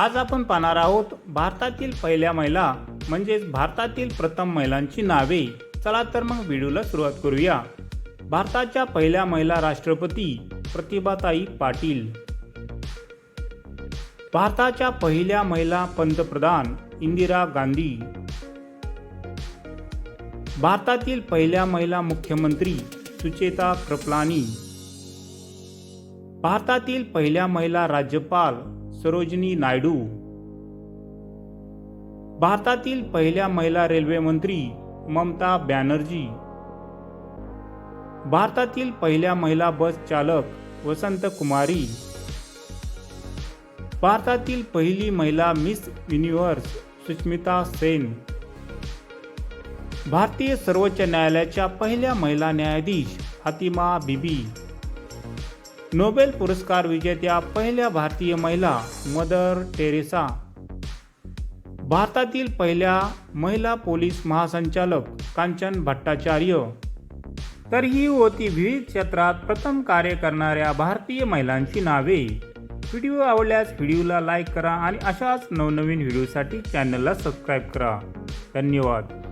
आज आपण पाहणार आहोत भारतातील पहिल्या महिला म्हणजेच भारतातील प्रथम महिलांची नावे. चला तर मग व्हिडिओला सुरुवात करूया. भारताच्या पहिल्या महिला राष्ट्रपती प्रतिभाताई पाटील. भारताच्या पहिल्या महिला पंतप्रधान इंदिरा गांधी. भारतातील पहिल्या महिला मुख्यमंत्री सुचेता कृपलानी भारतातील पहिल्या महिला राज्यपाल सरोजिनी नायडू. भारतातील पहिल्या महिला रेल्वे मंत्री ममता बॅनर्जी. भारतातील पहिल्या महिला बस चालक वसंत कुमारी. भारतातील पहिली महिला मिस युनिव्हर्स सुष्मिता सेन. भारतीय सर्वोच्च न्यायालयाच्या पहिल्या महिला न्यायाधीश हातिमा बिबी. नोबेल पुरस्कार विजेत्या पहिल्या भारतीय महिला मदर टेरेसा. भारतातील पहिल्या महिला पोलीस महासंचालक कांचन भट्टाचार्य. तर ही होती विविध क्षेत्रात प्रथम कार्य करणाऱ्या भारतीय महिलांची नावे. व्हिडिओ आवडल्यास व्हिडिओला लाईक करा आणि अशाच नवनवीन व्हिडिओसाठी चॅनलला सबस्क्राईब करा. धन्यवाद.